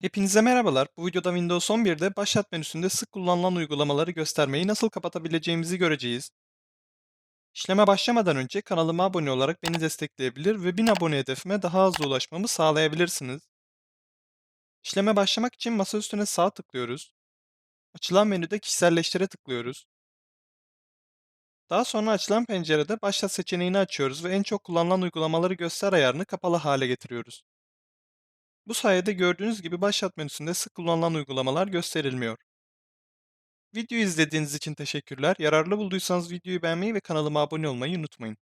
Hepinize merhabalar. Bu videoda Windows 11'de başlat menüsünde sık kullanılan uygulamaları göstermeyi nasıl kapatabileceğimizi göreceğiz. İşleme başlamadan önce kanalıma abone olarak beni destekleyebilir ve 1000 abone hedefime daha hızlı ulaşmamı sağlayabilirsiniz. İşleme başlamak için masa üstüne sağ tıklıyoruz. Açılan menüde kişiselleştire tıklıyoruz. Daha sonra açılan pencerede başlat seçeneğini açıyoruz ve en çok kullanılan uygulamaları göster ayarını kapalı hale getiriyoruz. Bu sayede gördüğünüz gibi başlat menüsünde sık kullanılan uygulamalar gösterilmiyor. Videoyu izlediğiniz için teşekkürler. Yararlı bulduysanız videoyu beğenmeyi ve kanalıma abone olmayı unutmayın.